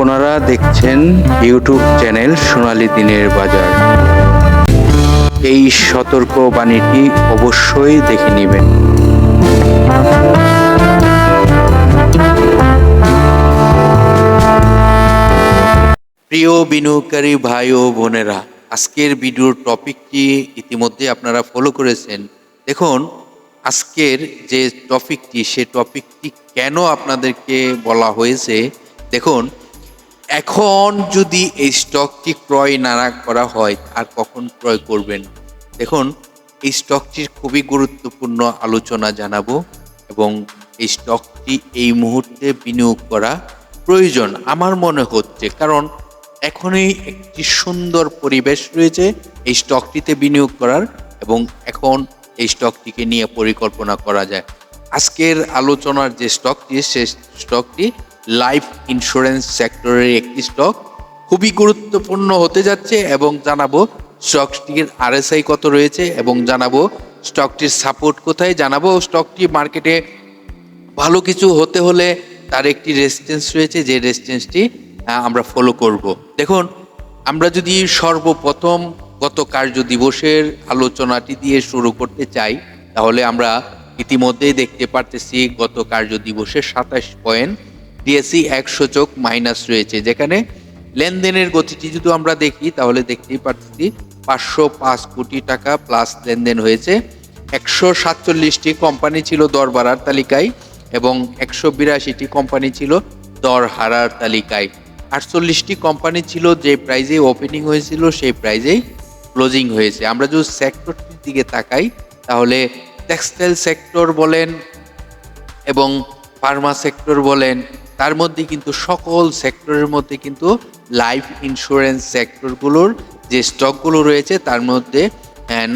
বোনেরা দেখছেন YouTube channel সোনালি দিনের বাজার। এই সতর্ক বাণীটি অবশ্যই দেখে নেবেন। প্রিয় বিনিয়োগকারী ভাই ও বোনেরা, আজকের ভিডিওর টপিকটি ইতিমধ্যে আপনারা ফলো করেছেন। দেখুন, আজকের যে টপিকটি, সে টপিকটি কেন আপনাদেরকে বলা হয়েছে? দেখুন এখন যদি এই স্টকটি ক্রয় না করা হয়, আর কখন ক্রয় করবেন? দেখুন, এই স্টকটির খুবই গুরুত্বপূর্ণ আলোচনা জানাব এবং এই স্টকটি এই মুহূর্তে বিনিয়োগ করা প্রয়োজন আমার মনে হচ্ছে। কারণ এখনই একটি সুন্দর পরিবেশ রয়েছে এই স্টকটিতে বিনিয়োগ করার এবং এখন এই স্টকটিকে নিয়ে পরিকল্পনা করা যায়। আজকের আলোচনার যে স্টকটি সে স্টকটি লাইফ ইন্স্যুরেন্স সেক্টরের একটি স্টক খুবই গুরুত্বপূর্ণ হতে যাচ্ছে এবং জানাব স্টকটির আরএসআই কত রয়েছে এবং জানাব স্টকটির সাপোর্ট কোথায়? জানাব স্টকটি মার্কেটে ভালো কিছু হতে হলে তার একটি রেসিস্টেন্স রয়েছে, যে রেসিস্টেন্সটি আমরা ফলো করব। দেখুন, আমরা যদি সর্বপ্রথম গত কার্য দিবসের আলোচনাটি দিয়ে শুরু করতে চাই, তাহলে আমরা ইতিমধ্যেই দেখতে পারতেছি গত কার্য দিবসে সাতাশ পয়েন্ট। ডিএসসি এক সূচক মাইনাস রয়েছে। যেখানে লেনদেনের গতিটি যদি আমরা দেখি, তাহলে দেখতেই পাচ্ছি পাঁচশো পাঁচ কোটি টাকা প্লাস লেনদেন হয়েছে। একশো সাতচল্লিশটি কোম্পানি ছিল দর বাড়ার তালিকায় এবং একশো বিরাশিটি কোম্পানি ছিল দর হারার তালিকায়। আটচল্লিশটি কোম্পানি ছিল যে প্রাইজে ওপেনিং হয়েছিল, সেই প্রাইজেই ক্লোজিং হয়েছে। আমরা যদি সেক্টরটির দিকে তাকাই, তাহলে টেক্সটাইল সেক্টর বলেন এবং ফার্মা সেক্টর বলেন তার মধ্যে কিন্তু সকল সেক্টরের মধ্যে কিন্তু লাইফ ইন্স্যুরেন্স সেক্টরগুলোর যে স্টকগুলো রয়েছে, তার মধ্যে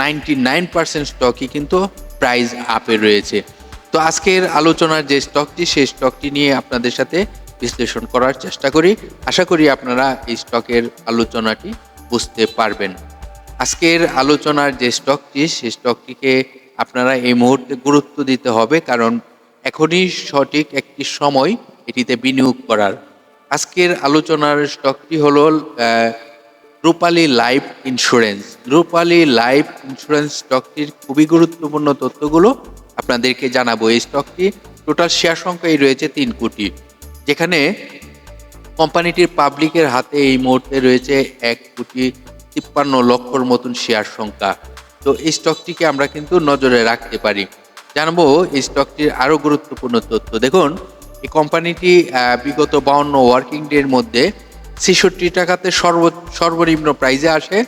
নাইনটি নাইন পার্সেন্ট স্টকই কিন্তু প্রাইস আপে রয়েছে। তো আজকের আলোচনার যে স্টকটি সেই স্টকটি নিয়ে আপনাদের সাথে বিশ্লেষণ করার চেষ্টা করি। আশা করি আপনারা এই স্টকের আলোচনাটি বুঝতে পারবেন। আজকের আলোচনার যে স্টকটি সেই স্টকটিকে আপনারা এই মুহূর্তে গুরুত্ব দিতে হবে, কারণ এখনই সঠিক একটি সময় এটিতে বিনিয়োগ করার। আজকের আলোচনার স্টকটি হল Rupali life insurance. Rupali life insurance স্টকটির খুবই গুরুত্বপূর্ণ তথ্যগুলো আপনাদেরকে জানাব। এই স্টকটি টোটাল শেয়ার সংখ্যাই রয়েছে তিন কোটি। যেখানে কোম্পানিটির পাবলিকের হাতে এই মুহূর্তে রয়েছে এক কোটি তিপ্পান্ন লক্ষর মতন শেয়ার সংখ্যা। তো এই স্টকটিকে আমরা কিন্তু নজরে রাখতে পারি। জানব এই স্টকটির আরও গুরুত্বপূর্ণ তথ্য। দেখুন এই কোম্পানিটি বিগত বাউন্ন ওয়ার্কিং ডের মধ্যে ছেষট্টি টাকাতে সর্ব, সর্বনিম্ন প্রাইজে আসে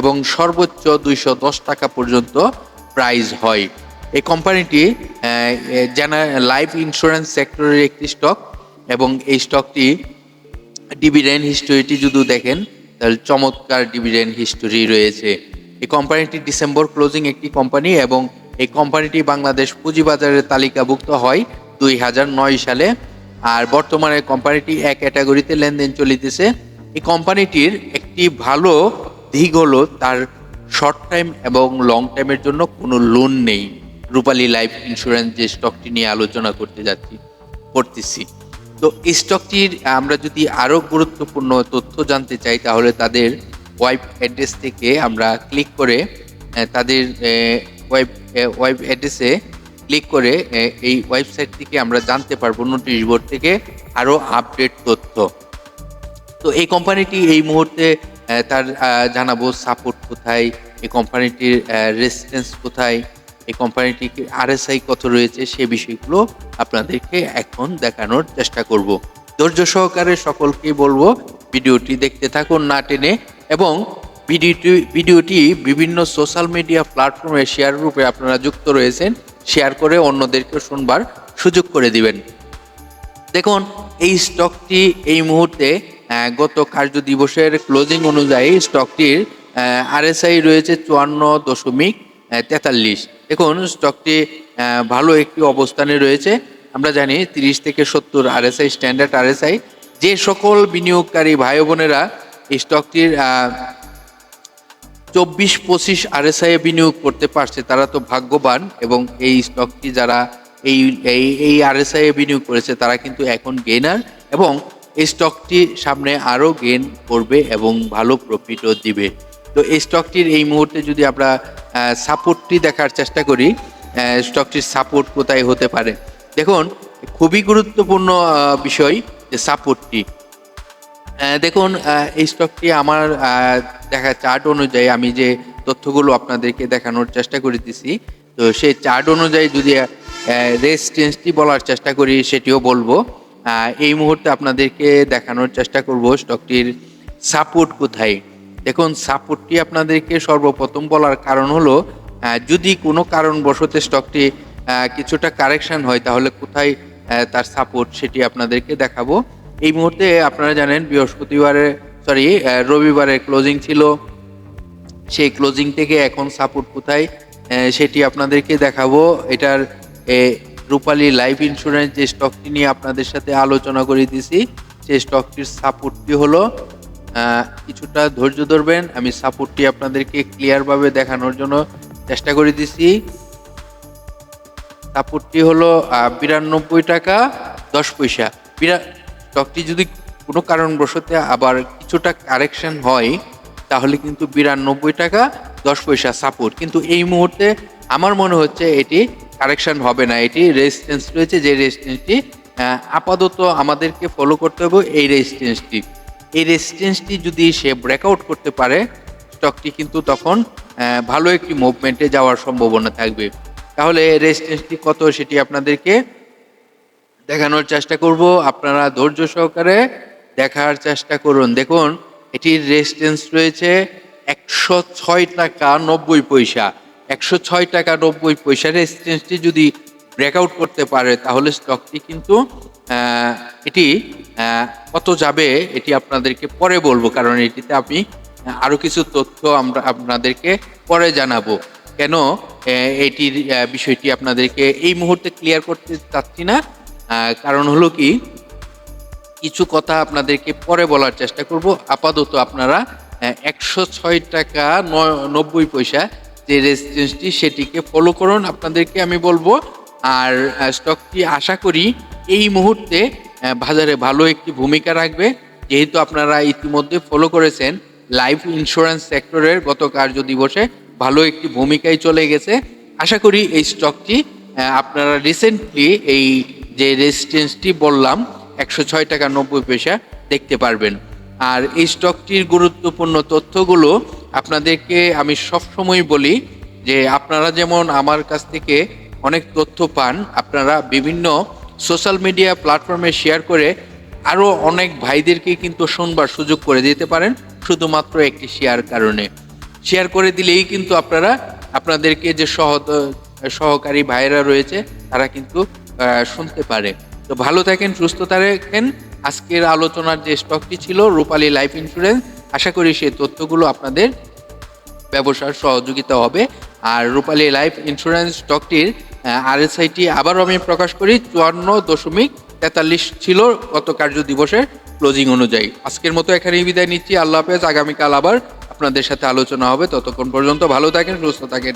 এবং সর্বোচ্চ দুইশো দশ টাকা পর্যন্ত প্রাইজ হয়। এই কোম্পানিটি লাইফ ইন্স্যুরেন্স সেক্টরের একটি স্টক এবং এই স্টকটি ডিভিডেন্ড হিস্টোরিটি যদি দেখেন, তাহলে চমৎকার ডিভিডেন্ড হিস্টোরি রয়েছে। এই কোম্পানিটি ডিসেম্বর ক্লোজিং একটি কোম্পানি এবং এই কোম্পানিটি বাংলাদেশ পুঁজিবাজারের তালিকাভুক্ত হয়। দুই হাজার নয় সালে। আর বর্তমানে কোম্পানিটি এক ক্যাটাগরিতে লেনদেন চলিতেছে। এই কোম্পানিটির একটি ভালো দিক হলো তার শর্ট টাইম এবং লং টাইমের জন্য কোনো লোন নেই। রূপালী লাইফ ইন্স্যুরেন্স যে স্টকটি নিয়ে আলোচনা করতে যাচ্ছি, করতেছি। তো এই স্টকটির আমরা যদি আরও গুরুত্বপূর্ণ তথ্য জানতে চাই, তাহলে তাদের ওয়েব অ্যাড্রেস থেকে আমরা ক্লিক করে তাদের ওয়েব ওয়েব অ্যাড্রেসে ক্লিক করে এই ওয়েবসাইট থেকে আমরা জানতে পারব নোটিশ বোর্ড থেকে আরও আপডেট তথ্য। তো এই কোম্পানিটি এই মুহূর্তে তার জানাব সাপোর্ট কোথায়, এই কোম্পানিটির রেসিডেন্স কোথায়, এই কোম্পানিটির আরএসআই কত রয়েছে, সে বিষয়গুলো আপনাদেরকে এখন দেখানোর চেষ্টা করব। ধৈর্য সহকারে সকলকে বলব, ভিডিওটি দেখতে থাকুন না টেনে এবং ভিডিওটি ভিডিওটি বিভিন্ন সোশ্যাল মিডিয়া প্ল্যাটফর্মে শেয়ার রূপে আপনারা যুক্ত রয়েছেন শেয়ার করে অন্যদেরকে শুনবার সুযোগ করে দিবেন। দেখুন, এই স্টকটি এই মুহূর্তে গত কার্য দিবসের ক্লোজিং অনুযায়ী স্টকটির আরএসআই রয়েছে চুয়ান্ন দশমিক তেতাল্লিশ। দেখুন স্টকটি ভালো একটি অবস্থানে রয়েছে। আমরা জানি তিরিশ থেকে সত্তর আরএসআই স্ট্যান্ডার্ড আরএসআই যে সকল বিনিয়োগকারী ভাই বোনেরা স্টকটির চব্বিশ পঁচিশ আরএসআই বিনিয়োগ করতে পারছে, তারা তো ভাগ্যবান এবং এই স্টকটি যারা এই এই এই আরএসআই বিনিয়োগ করেছে, তারা কিন্তু এখন গেনার এবং এই স্টকটি সামনে আরও গেন করবে এবং ভালো প্রফিটও দিবে। তো এই স্টকটির এই মুহূর্তে যদি আমরা সাপোর্টটি দেখার চেষ্টা করি স্টকটির সাপোর্ট কোথায় হতে পারে? দেখুন, খুবই গুরুত্বপূর্ণ বিষয় যে সাপোর্টটি দেখুন এই স্টকটি আমার দেখা চার্ট অনুযায়ী আমি যে তথ্যগুলো আপনাদেরকে দেখানোর চেষ্টা করিতেছি তো সেই চার্ট অনুযায়ী যদি রেজিস্টেন্সটি বলার চেষ্টা করি, সেটিও বলব। এই মুহূর্তে আপনাদেরকে দেখানোর চেষ্টা করব স্টকটির সাপোর্ট কোথায়। দেখুন সাপোর্টটি আপনাদেরকে সর্বপ্রথম বলার কারণ হলো যদি কোনো কারণবশত স্টকটি কিছুটা কারেকশন হয়, তাহলে কোথায় তার সাপোর্ট সেটি আপনাদেরকে দেখাবো। এই মুহূর্তে আপনারা জানেন বৃহস্পতিবারে সরি রবিবারে ক্লোজিং ছিল। সেই ক্লোজিং থেকে এখন সাপোর্ট কোথায়? সেটি আপনাদেরকে দেখাবো। এটার রূপালী লাইফ ইন্স্যুরেন্স যে স্টকটি নিয়ে আপনাদের সাথে আলোচনা করে দিছি সেই স্টকটির সাপোর্টটি হলো কিছুটা ধৈর্য ধরবেন। আমি সাপোর্টটি আপনাদেরকে ক্লিয়ারভাবে দেখানোর জন্য চেষ্টা করে দিছি। সাপোর্টটি হলো বিরানব্বই টাকা, দশ পয়সা। বিরা স্টকটি যদি কোনো কারণবশত আবার কিছুটা কারেকশন হয়, তাহলে কিন্তু বিরানব্বই টাকা, দশ পয়সা সাপোর্ট কিন্তু এই মুহূর্তে আমার মনে হচ্ছে এটি কারেকশন হবে না। এটি রেজিস্ট্যান্স রয়েছে, যে রেজিস্ট্যান্সটি আপাতত আমাদেরকে ফলো করতে হবে এই রেজিস্ট্যান্সটি এই রেজিস্ট্যান্সটি যদি সে ব্রেকআউট করতে পারে স্টকটি কিন্তু তখন ভালো একটি মুভমেন্টে যাওয়ার সম্ভাবনা থাকবে। তাহলে রেজিস্ট্যান্সটি কত সেটি আপনাদেরকে দেখানোর চেষ্টা করব। আপনারা ধৈর্য সহকারে দেখার চেষ্টা করুন। দেখুন, এটির রেজিস্ট্যান্স রয়েছে একশো ছয় টাকা নব্বই পয়সা। একশো ছয় টাকা নব্বই পয়সা রেজিস্ট্যান্সটি যদি ব্রেকআউট করতে পারে, তাহলে স্টকটি কিন্তু এটি কত যাবে এটি আপনাদেরকে পরে বলব, কারণ এটিতে আমি আরও কিছু তথ্য আমরা, আপনাদেরকে পরে জানাব। কেন এটির বিষয়টি আপনাদেরকে এই মুহূর্তে ক্লিয়ার করতে চাচ্ছি না কারণ হলো কি, কিছু কথা আপনাদেরকে পরে বলার চেষ্টা করব। আপাতত আপনারা একশো ছয় টাকা নব্বই পয়সা যে রেজিস্ট্যান্সটি সেটিকে ফলো করুন আপনাদেরকে আমি বলব। আর স্টকটি আশা করি এই মুহূর্তে বাজারে ভালো একটি ভূমিকা রাখবে। যেহেতু আপনারা ইতিমধ্যে ফলো করেছেন লাইফ ইন্স্যুরেন্স সেক্টরের গত কার্য দিবসে ভালো একটি ভূমিকায় চলে গেছে। আশা করি এই স্টকটি আপনারা রিসেন্টলি এই যে রেজিস্ট্যান্সটি বললাম, একশো ছয় টাকা নব্বই পয়সা দেখতে পারবেন। আর এই স্টকটির গুরুত্বপূর্ণ তথ্যগুলো আপনাদেরকে আমি সবসময় বলি যে আপনারা যেমন আমার কাছ থেকে অনেক তথ্য পান, আপনারা বিভিন্ন সোশ্যাল মিডিয়া প্ল্যাটফর্মে শেয়ার করে আরও অনেক ভাইদেরকে কিন্তু শুনবার সুযোগ করে দিতে পারেন, শুধুমাত্র একটি শেয়ার কারণে। শেয়ার করে দিলেই কিন্তু আপনারা, আপনাদেরকে যে সহ সহকারী ভাইয়েরা রয়েছে, তারা কিন্তু শুনতে পারে। তো ভালো থাকেন, সুস্থ থাকেন। আজকের আলোচনার যে স্টকটি ছিল, রূপালী লাইফ ইন্স্যুরেন্স, আশা করি সেই তথ্যগুলো আপনাদের ব্যবসার সহযোগিতা হবে। আর রূপালী লাইফ ইন্স্যুরেন্স স্টকটির আরএসআইটি আবারও আমি প্রকাশ করি, চুয়ান্ন দশমিক তেতাল্লিশ ছিল গত কার্য দিবসের ক্লোজিং অনুযায়ী। আজকের মতো এখানেই বিদায় নিচ্ছি, আল্লাহ হাফেজ। আগামীকাল আবার আপনাদের সাথে আলোচনা হবে। ততক্ষণ পর্যন্ত ভালো থাকেন, সুস্থ থাকেন।